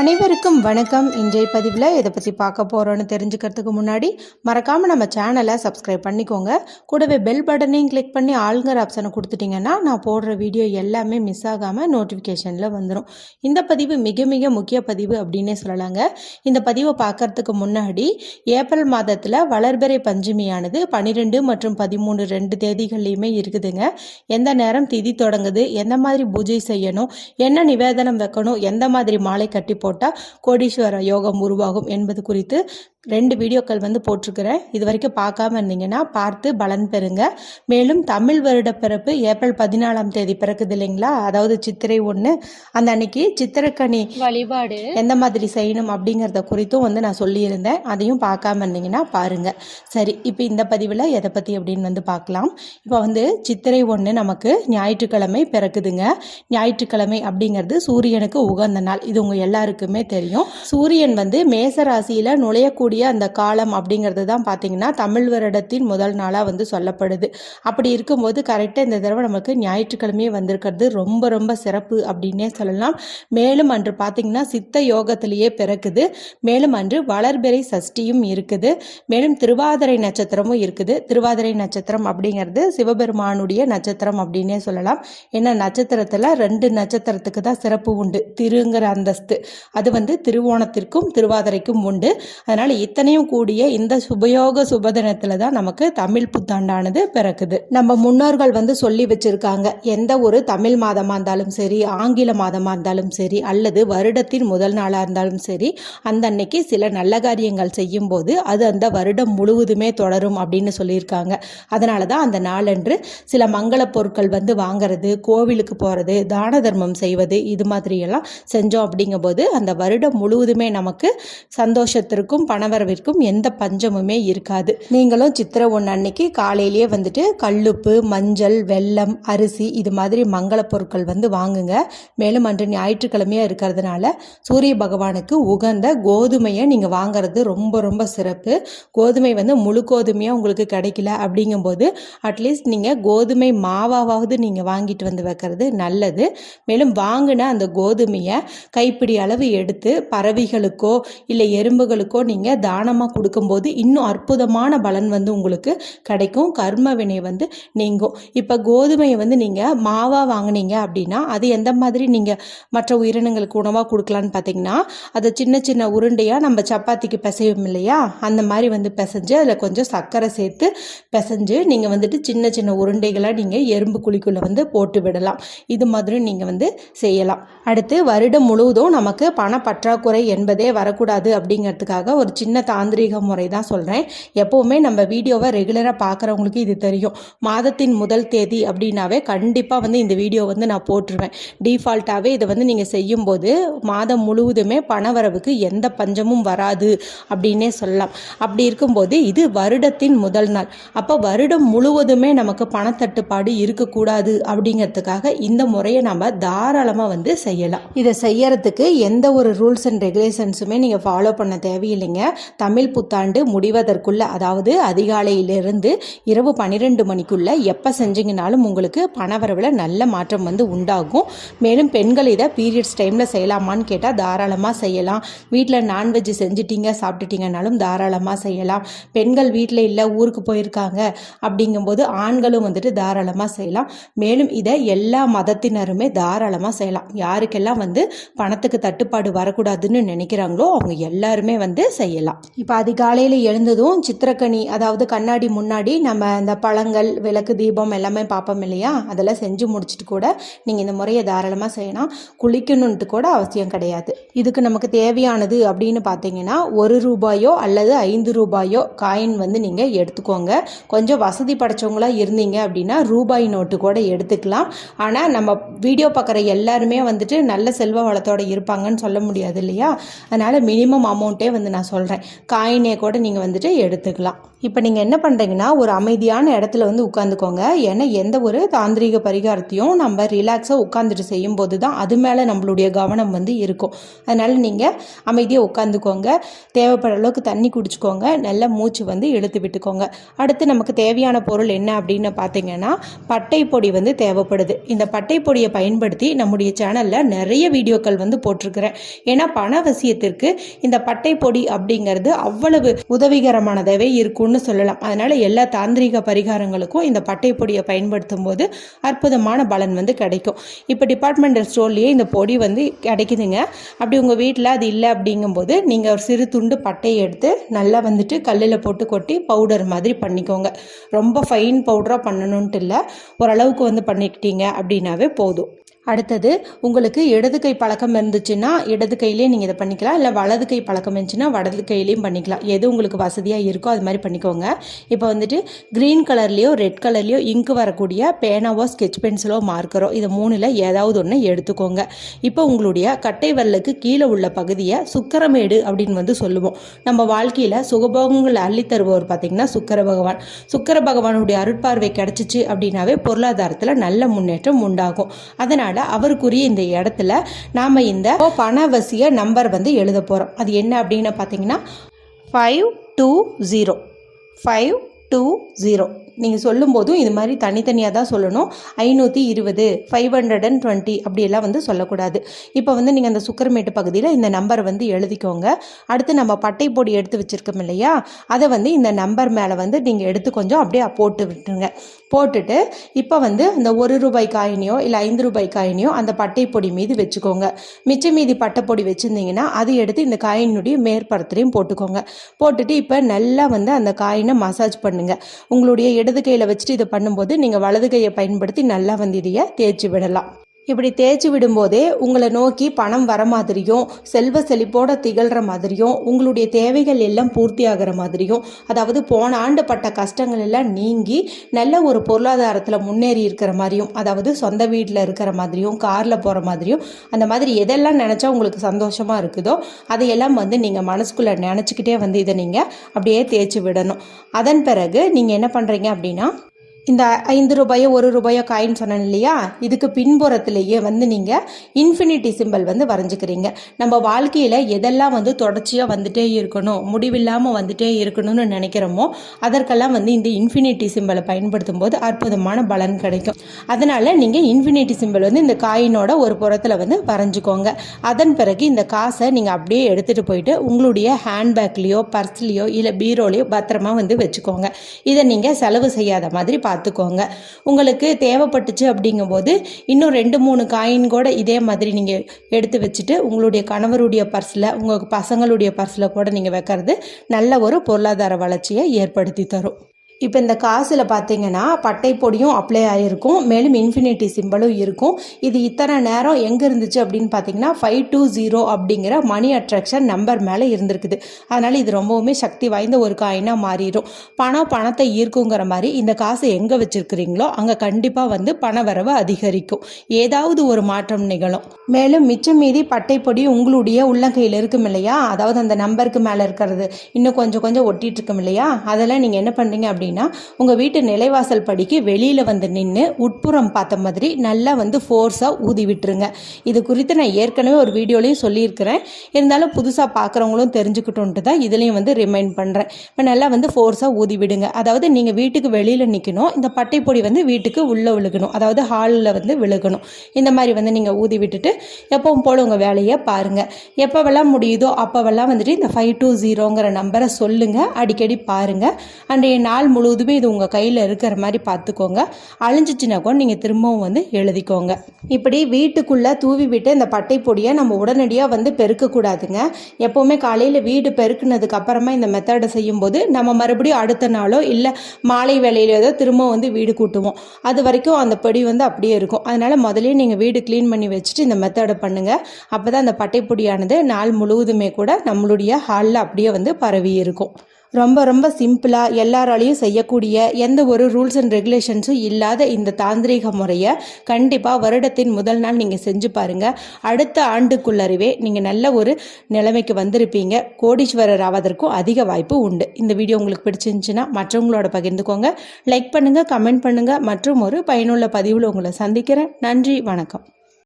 அனைவருக்கும் வணக்கம். இன்றைய பதிவில் இதை பற்றி பார்க்க போகிறோன்னு தெரிஞ்சுக்கிறதுக்கு முன்னாடி மறக்காமல் நம்ம சேனலை சப்ஸ்கிரைப் பண்ணிக்கோங்க. கூடவே பெல் பட்டனையும் கிளிக் பண்ணி ஆளுங்கிற ஆப்ஷனை கொடுத்துட்டிங்கன்னா நான் போடுற வீடியோ எல்லாமே மிஸ் ஆகாமல் நோட்டிஃபிகேஷனில் வந்துடும் இந்த பதிவு மிக மிக முக்கிய பதிவு அப்படின்னே சொல்லலாங்க. இந்த பதிவை பார்க்கறதுக்கு முன்னாடி ஏப்ரல் மாதத்தில் வளர்பெறை பஞ்சமியானது பன்னிரெண்டு மற்றும் பதிமூணு ரெண்டு தேதிகள்லையுமே இருக்குதுங்க. எந்த நேரம் திதி தொடங்குது எந்த மாதிரி பூஜை செய்யணும் என்ன நிவேதனம் வைக்கணும் எந்த மாதிரி மாலை கட்டி போட்டால் கோடீஸ்வர யோகம் உருவாகும் என்பது குறித்து ரெண்டு வீடியோக்கள் வந்து போட்டிருக்கிறேன். இது வரைக்கும் பார்க்காம இருந்தீங்கன்னா பார்த்து பலன் பெறுங்க. மேலும் தமிழ் வருட பிறப்பு ஏப்ரல் பதினாலாம் தேதி பிறக்குது இல்லைங்களா? அதாவது சித்திரை ஒன்று அந்த அன்னைக்கு சித்திரக்கனி வழிபாடு. எந்த மாதிரி செய்யணும் அப்படிங்கிறத குறித்தும் வந்து நான் சொல்லியிருந்தேன். அதையும் பார்க்காம இருந்தீங்கன்னா பாருங்க. சரி இப்போ இந்த பதிவில் எதை பற்றி அப்படின்னு வந்து பார்க்கலாம். இப்போ வந்து சித்திரை ஒன்று நமக்கு ஞாயிற்றுக்கிழமை பிறக்குதுங்க. ஞாயிற்றுக்கிழமை அப்படிங்கிறது சூரியனுக்கு உகந்த நாள். இது உங்கள் எல்லாருக்குமே தெரியும். சூரியன் வந்து மேச ராசியில் நுழையக்கூடிய அந்த காலம் அப்படிங்கிறது தான் பார்த்தீங்கன்னா தமிழ் வருடத்தின் முதல் நாளாக வந்து சொல்லப்படுது. அப்படி இருக்கும்போது கரெக்டாக இந்த தடவை நமக்கு ஞாயிற்றுக்கிழமையே வந்திருக்கிறது. ரொம்ப ரொம்ப சிறப்பு அப்படின்னே சொல்லலாம். மேலும் அன்று பார்த்தீங்கன்னா சித்த யோகத்திலேயே பிறக்குது. மேலும் அன்று வளர்பிறை சஷ்டியும் இருக்குது. மேலும் திருவாதிரை நட்சத்திரமும் இருக்குது. திருவாதிரை நட்சத்திரம் அப்படிங்கிறது சிவபெருமானுடைய நட்சத்திரம் அப்படின்னே சொல்லலாம். ஏன்னா நட்சத்திரத்தில் ரெண்டு நட்சத்திரத்துக்கு தான் சிறப்பு உண்டு. திருங்கிற அந்தஸ்து. அது வந்து திருவோணத்திற்கும் திருவாதிரைக்கும் உண்டு. அதனால் இத்தனையும் கூடிய இந்த சுபயோக சுபதினத்தில் தான் நமக்கு தமிழ் புத்தாண்டானது பிறக்குது. நம்ம முன்னோர்கள் வந்து சொல்லி வச்சிருக்காங்க. எந்த ஒரு தமிழ் மாதமாக இருந்தாலும் சரி ஆங்கில மாதமாக இருந்தாலும் சரி அல்லது வருடத்தின் முதல் நாளாக இருந்தாலும் சரி அந்த அன்னைக்கு சில நல்ல காரியங்கள் செய்யும்போது அது அந்த வருடம் முழுவதுமே தொடரும் அப்படின்னு சொல்லியிருக்காங்க. அதனால தான் அந்த நாளன்று சில மங்கள பொருட்கள் வந்து வாங்குறது கோவிலுக்கு போகிறது தான தர்மம் செய்வது இது மாதிரியெல்லாம் செஞ்சோம் அப்படிங்கும்போது அந்த வருடம் முழுவதுமே நமக்கு சந்தோஷத்திற்கும் பணவரவிற்கும் எந்த பஞ்சமுமே இருக்காது. நீங்களும் சித்திரை ஒன்று அன்னைக்கு காலையிலேயே வந்துட்டு கல்லுப்பு மஞ்சள் வெல்லம் அரிசி இது மாதிரி மங்கள பொருட்கள் வந்து வாங்குங்க. மேலும் அன்று ஞாயிற்றுக்கிழமையாக இருக்கிறதுனால சூரிய பகவானுக்கு உகந்த கோதுமையை நீங்கள் வாங்குறது ரொம்ப ரொம்ப சிறப்பு. கோதுமை வந்து முழு கோதுமையாக உங்களுக்கு கிடைக்கல அப்படிங்கும்போது அட்லீஸ்ட் நீங்கள் கோதுமை மாவாவது நீங்கள் வாங்கிட்டு வந்து வைக்கிறது நல்லது. மேலும் வாங்கின அந்த கோதுமையை கைப்பிடி அளவு எடுத்து பறவைகளுக்கோ இல்லை எறும்புகளுக்கோ நீங்கள் தானமாக கொடுக்கும்போது இன்னும் அற்புதமான பலன் வந்து உங்களுக்கு கிடைக்கும். கர்ம வினை வந்து நீங்கும். இப்போ கோதுமையை வந்து நீங்கள் மாவாக வாங்குனீங்க அப்படின்னா அது எந்த மாதிரி நீங்கள் மற்ற உயிரினங்களுக்கு உணவாக கொடுக்கலான்னு பார்த்தீங்கன்னா அதை சின்ன சின்ன உருண்டையாக நம்ம சப்பாத்திக்கு பிசைவோம் இல்லையா? அந்த மாதிரி வந்து பிசைஞ்சு அதில் கொஞ்சம் சர்க்கரை சேர்த்து பிசைஞ்சு நீங்கள் வந்துட்டு சின்ன சின்ன உருண்டைகளாக நீங்கள் எறும்பு குழிக்குள்ளே வந்து போட்டு விடலாம். இது மாதிரி நீங்கள் வந்து செய்யலாம். அடுத்து வருடம் முழுவதும் நமக்கு பண பற்றாக்குறை என்பதே வரக்கூடாது அப்படிங்கிறதுக்காக ஒரு சின்ன தாந்திரீக முறை தான் சொல்கிறேன் எப்போவுமே நம்ம வீடியோவை ரெகுலராக பார்க்குறவங்களுக்கு இது தெரியும். மாதத்தின் முதல் தேதி அப்படின்னாவே கண்டிப்பாக வந்து இந்த வீடியோ வந்து நான் போட்டுருவேன். டிஃபால்ட்டாகவே இதை வந்து நீங்கள் செய்யும்போது மாதம் முழுவதுமே பணவரவுக்கு எந்த பஞ்சமும் வராது அப்படின்னே சொல்லலாம். அப்படி இருக்கும்போது இது வருடத்தின் முதல் நாள். அப்போ வருடம் முழுவதுமே நமக்கு பணத்தட்டுப்பாடு இருக்கக்கூடாது அப்படிங்கிறதுக்காக இந்த முறையை நம்ம தாராளமாக வந்து செய்யலாம். இதை செய்யறதுக்கு எந்த எந்த ஒரு ரூல்ஸ் அண்ட் ரெகுலேஷன்ஸுமே நீங்கள் ஃபாலோ பண்ண தேவையில்லைங்க. தமிழ் புத்தாண்டு முடிவதற்குள்ளே அதாவது அதிகாலையிலிருந்து இரவு பன்னிரெண்டு மணிக்குள்ளே எப்போ செஞ்சீங்கனாலும் உங்களுக்கு பணவரவில் நல்ல மாற்றம் வந்து உண்டாகும். மேலும் பெண்கள் இதை பீரியட்ஸ் டைமில் செய்யலாமான்னு கேட்டால் தாராளமாக செய்யலாம். வீட்டில் நான்வெஜ் செஞ்சிட்டீங்க சாப்பிட்டுட்டீங்கனாலும் தாராளமாக செய்யலாம். பெண்கள் வீட்டில் இல்லை ஊருக்கு போயிருக்காங்க அப்படிங்கும்போது ஆண்களும் வந்துட்டு தாராளமாக செய்யலாம். மேலும் இதை எல்லா மதத்தினருமே தாராளமாக செய்யலாம். யாருக்கெல்லாம் வந்து பணத்துக்கு தட்டு தட்டுப்பாடு வரக்கூடாதுன்னு நினைக்கிறாங்களோ அவங்க எல்லாருமே வந்து செய்யலாம். இப்போ அதிகாலையில் எழுந்ததும் சித்திரக்கனி அதாவது கண்ணாடி முன்னாடி நம்ம இந்த பழங்கள் விளக்கு தீபம் எல்லாமே பார்ப்போம் இல்லையா? அதெல்லாம் செஞ்சு முடிச்சுட்டு கூட நீங்கள் இந்த முறையை தாராளமாக செய்யலாம். குளிக்கணுன்ட்டு கூட அவசியம் கிடையாது. இதுக்கு நமக்கு தேவையானது அப்படின்னு பார்த்தீங்கன்னா ஒரு ரூபாயோ அல்லது ஐந்து ரூபாயோ காயின் வந்து நீங்கள் எடுத்துக்கோங்க. கொஞ்சம் வசதி படைச்சவங்களா இருந்தீங்க அப்படின்னா ரூபாய் நோட்டு கூட எடுத்துக்கலாம். ஆனால் நம்ம வீடியோ பார்க்குற எல்லாருமே வந்துட்டு நல்ல செல்வ வளத்தோட இருப்பாங்கன்னு சொல்ல முடியாது இல்லையா? அதனால் மினிமம் அமௌண்ட்டே வந்து நான் சொல்கிறேன் காயினே கூட நீங்கள் வந்துட்டு எடுத்துக்கலாம். இப்போ நீங்கள் என்ன பண்ணுறீங்கன்னா ஒரு அமைதியான இடத்துல வந்து உட்காந்துக்கோங்க ஏன்னா எந்த ஒரு தாந்திரிக பரிகாரத்தையும் நம்ம ரிலாக்ஸாக உட்காந்துட்டு செய்யும்போது தான் அது மேலே நம்மளுடைய கவனம் வந்து இருக்கும். அதனால் நீங்கள் அமைதியாக உட்காந்துக்கோங்க தேவைப்படுற அளவுக்கு தண்ணி குடிச்சுக்கோங்க. நல்லா மூச்சு வந்து இழுத்து விட்டுக்கோங்க. அடுத்து நமக்கு தேவையான பொருள் என்ன அப்படின்னு பார்த்தீங்கன்னா பட்டை பொடி வந்து தேவைப்படுது. இந்த பட்டை பொடியை பயன்படுத்தி நம்முடைய சேனலில் நிறைய வீடியோக்கள் வந்து போட்டிருக்கிறேன். ஏன்னா பணவசியத்திற்கு இந்த பட்டை பொடி அப்படிங்கிறது அவ்வளவு உதவிகரமானதாகவே இருக்கும்னு சொல்லலாம். அதனால் எல்லா தாந்திரிக பரிகாரங்களுக்கும் இந்த பட்டை பொடியை பயன்படுத்தும் போது அற்புதமான பலன் வந்து கிடைக்கும். இப்போ டிபார்ட்மெண்டல் ஸ்டோர்லேயே இந்த பொடி வந்து கிடைக்குதுங்க. அப்படி உங்கள் வீட்டில் அது இல்லை அப்படிங்கும்போது நீங்கள் ஒரு சிறு துண்டு பட்டையை எடுத்து நல்லா வந்துட்டு கல்லில் போட்டு கொட்டி பவுடர் மாதிரி பண்ணிக்கோங்க. ரொம்ப ஃபைன் பவுடராக பண்ணணுன்ட்டு இல்லை. ஓரளவுக்கு வந்து பண்ணிக்கிட்டீங்க அப்படின்னாவே போதும். அடுத்தது உங்களுக்கு இடது கை பழக்கம் இருந்துச்சுன்னா இடது கையிலே நீங்கள் இதை பண்ணிக்கலாம். இல்லை வலது கை பழக்கம் இருந்துச்சுன்னா வலது கையிலையும் பண்ணிக்கலாம். எது உங்களுக்கு வசதியாக இருக்கோ அது மாதிரி பண்ணிக்கோங்க. இப்போ வந்துட்டு க்ரீன் கலர்லேயோ ரெட் கலர்லேயோ இங்கு வரக்கூடிய பேனாவோ ஸ்கெச் பென்சிலோ மார்க்கரோ இது மூணில் ஏதாவது ஒன்று எடுத்துக்கோங்க. இப்போ உங்களுடைய கட்டை வரலுக்கு கீழே உள்ள பகுதியை சுக்கரமேடு அப்படின்னு வந்து சொல்லுவோம். நம்ம வாழ்க்கையில் சுகபோகங்கள் அள்ளி தருபவர் பார்த்திங்கன்னா சுக்கர பகவான். சுக்கர பகவானுடைய அருட்பார்வை கிடச்சிச்சு அப்படின்னாவே பொருளாதாரத்தில் நல்ல முன்னேற்றம் உண்டாகும். அதனால் அவருக்குரிய இந்த இடத்துல நாம் இந்த பணவசிய நம்பர் வந்து எழுத போகிறோம் அது என்ன அப்படின்னு பார்த்தீங்கன்னா five two zero five two zero நீங்கள் சொல்லும்போதும் இது மாதிரி தனித்தனியாக தான் சொல்லணும். ஐநூற்றி இருபது ஃபைவ் ஹண்ட்ரட் அண்ட் டுவெண்ட்டி அப்படியெல்லாம் வந்து சொல்லக்கூடாது. இப்போ வந்து நீங்கள் அந்த சுக்கரமேட்டு பகுதியில் இந்த நம்பரை வந்து எழுதிக்கோங்க. அடுத்து நம்ம பட்டை பொடி எடுத்து வச்சுருக்கோம் இல்லையா? அதை வந்து இந்த நம்பர் மேலே வந்து நீங்கள் எடுத்து கொஞ்சம் அப்படியே போட்டு விட்டுருங்க. போட்டுட்டு இப்போ வந்து இந்த ஒரு ரூபாய் காயினியோ இல்லை ஐந்து ரூபாய் காயினியோ அந்த பட்டை பொடி மீது வச்சுக்கோங்க. மிச்ச மீதி பட்டை பொடி வச்சுருந்தீங்கன்னா அதை எடுத்து இந்த காயினுடைய மேற்பரத்துலையும் போட்டுக்கோங்க. போட்டுட்டு இப்போ நல்லா வந்து அந்த காயினை மசாஜ் பண்ணுங்கள் உங்களுடைய இடது கையில் வச்சுட்டு இதை பண்ணும்போது நீங்கள் வலது கையை பயன்படுத்தி நல்லா வந்து இதையை தேய்ச்சி விடலாம். இப்படி தேய்ச்சி விடும்போதே உங்களை நோக்கி பணம் வர மாதிரியும் செல்வ செழிப்போட திகழ்கிற மாதிரியும் உங்களுடைய தேவைகள் எல்லாம் பூர்த்தி ஆகிற மாதிரியும் அதாவது போன ஆண்டு பட்ட கஷ்டங்கள் எல்லாம் நீங்கி நல்ல ஒரு பொருளாதாரத்தில் முன்னேறி இருக்கிற மாதிரியும் அதாவது சொந்த வீட்டில் இருக்கிற மாதிரியும் காரில் போகிற மாதிரியும் அந்த மாதிரி எதெல்லாம் நினச்சா உங்களுக்கு சந்தோஷமாக இருக்குதோ அதையெல்லாம் வந்து நீங்கள் மனசுக்குள்ளே நினச்சிக்கிட்டே வந்து இதை நீங்கள் அப்படியே தேய்ச்சி விடணும். அதன் பிறகு நீங்கள் என்ன பண்ணுறீங்க அப்படின்னா இந்த ஐந்து ரூபாயோ ஒரு ரூபாயோ காயின் சொன்னேன் இல்லையா? இதுக்கு பின்புறத்துலேயே வந்து நீங்கள் இன்ஃபினிட்டி சிம்பிள் வந்து வரைஞ்சிக்கிறீங்க. நம்ம வாழ்க்கையில் எதெல்லாம் வந்து தொடர்ச்சியாக வந்துட்டே இருக்கணும் முடிவில்லாமல் வந்துட்டே இருக்கணும்னு நினைக்கிறோமோ அதற்கெல்லாம் வந்து இந்த இன்ஃபினிட்டி சிம்பிளை பயன்படுத்தும் போது அற்புதமான பலன் கிடைக்கும். அதனால் நீங்கள் இன்ஃபினிட்டி சிம்பிள் வந்து இந்த காயினோட ஒரு புறத்தில் வந்து வரைஞ்சிக்கோங்க. அதன் பிறகு இந்த காசை நீங்கள் அப்படியே எடுத்துகிட்டு போயிட்டு உங்களுடைய ஹேண்ட்பேக்லேயோ பர்ஸ்லேயோ இல்லை பீரோலையோ பத்திரமா வந்து வச்சுக்கோங்க. இதை நீங்கள் செலவு செய்யாத மாதிரி பார்த்துக்கோங்க. உங்களுக்கு தேவைப்பட்டுச்சு அப்படிங்கும்போது இன்னும் ரெண்டு மூணு காயின் கூட இதே மாதிரி நீங்கள் எடுத்து வச்சுட்டு உங்களுடைய கணவருடைய பர்ஸில் உங்கள் பசங்களுடைய பர்ஸில் கூட நீங்கள் வைக்கிறது நல்ல ஒரு பொருளாதார வளர்ச்சியை ஏற்படுத்தி தரும். இப்போ இந்த காசில் பார்த்தீங்கன்னா பட்டை பொடியும் அப்ளை ஆகிருக்கும் மேலும் இன்ஃபினிட்டி சிம்பிளும் இருக்கும். இது இத்தனை நேரம் எங்கே இருந்துச்சு அப்படின்னு பார்த்தீங்கன்னா ஃபைவ் டூ ஜீரோ அப்படிங்கிற மணி அட்ராக்ஷன் நம்பர் மேலே இருந்திருக்குது. அதனால் இது ரொம்பவுமே சக்தி வாய்ந்த ஒரு காயினாக மாறிடும். பணம் பணத்தை ஈர்க்குங்கிற மாதிரி இந்த காசை எங்கே வச்சுருக்கிறீங்களோ அங்கே கண்டிப்பாக வந்து பண வரவு அதிகரிக்கும். ஏதாவது ஒரு மாற்றம் நிகழும். மேலும் மிச்சம் மீதி பட்டை பொடி உங்களுடைய உள்ளங்கையில் இருக்கும் இல்லையா? அதாவது அந்த நம்பருக்கு மேலே இருக்கிறது. இன்னும் கொஞ்சம் கொஞ்சம் ஒட்டிகிட்டு இருக்கும் இல்லையா? அதெல்லாம் நீங்கள் என்ன பண்ணுறீங்க அப்படின்னு அப்படின்னா உங்கள் வீட்டு நிலைவாசல் படிக்கு வெளியில் வந்து நின்று உட்புறம் பார்த்த மாதிரி நல்லா வந்து ஃபோர்ஸாக ஊதி விட்டுருங்க. இது குறித்து நான் ஏற்கனவே ஒரு வீடியோலையும் சொல்லியிருக்கிறேன். இருந்தாலும் புதுசாக பார்க்குறவங்களும் தெரிஞ்சுக்கிட்டோன்ட்டு தான் இதுலேயும் வந்து ரிமைண்ட் பண்ணுறேன் இப்போ நல்லா வந்து ஃபோர்ஸாக ஊதி விடுங்க. அதாவது நீங்கள் வீட்டுக்கு வெளியில் நிற்கணும் இந்த பட்டைப்பொடி வந்து வீட்டுக்கு உள்ளே விழுகணும். அதாவது ஹாலில் வந்து விழுகணும். இந்த மாதிரி வந்து நீங்கள் ஊதி விட்டுட்டு எப்பவும் போல் உங்கள் வேலையை பாருங்கள் எப்போவெல்லாம் முடியுதோ அப்போவெல்லாம் வந்துட்டு இந்த ஃபைவ் டூ ஜீரோங்கிற நம்பரை சொல்லுங்கள் அடிக்கடி பாருங்கள் அன்றைய நாள் முழுவதுமே இது உங்கள் கையில் இருக்கிற மாதிரி பார்த்துக்கோங்க. அழிஞ்சிச்சுன்னா கூட நீங்கள் திரும்பவும் வந்து எழுதிக்கோங்க. இப்படி வீட்டுக்குள்ளே தூவி விட்டு இந்த பட்டை பொடியை நம்ம உடனடியாக வந்து பெருக்கக்கூடாதுங்க எப்போவுமே காலையில் வீடு பெருக்குனதுக்கு அப்புறமா இந்த மெத்தடை செய்யும்போது நம்ம மறுபடியும் அடுத்த நாளோ இல்லை மாலை வேலையிலோ ஏதோ திரும்ப வந்து வீடு கூட்டுவோம். அது வரைக்கும் அந்த பொடி வந்து அப்படியே இருக்கும். அதனால் முதலே நீங்கள் வீடு க்ளீன் பண்ணி வச்சுட்டு இந்த மெத்தடை பண்ணுங்கள் அப்போ தான் அந்த பட்டை பொடியானது நாள் முழுவதுமே கூட நம்மளுடைய ஹாலில் அப்படியே வந்து பரவி இருக்கும். ரொம்ப ரொம்ப சிம்பிளாக எல்லாராலையும் செய்யக்கூடிய எந்த ஒரு ரூல்ஸ் அண்ட் ரெகுலேஷன்ஸும் இல்லாத இந்த தாந்திரீக முறையை கண்டிப்பாக வருடத்தின் முதல் நாள் நீங்கள் செஞ்சு பாருங்கள் அடுத்த ஆண்டுக்குள்ளறவே நீங்கள் நல்ல ஒரு நிலைமைக்கு வந்திருப்பீங்க. கோடீஸ்வரர் ஆவதற்கும் அதிக வாய்ப்பு உண்டு. இந்த வீடியோ உங்களுக்கு பிடிச்சிருந்துச்சுன்னா மற்றவங்களோட பகிர்ந்துக்கோங்க. லைக் பண்ணுங்கள் கமெண்ட் பண்ணுங்கள் மற்றும் ஒரு பயனுள்ள பதிவில் உங்களை சந்திக்கிறேன். நன்றி வணக்கம்.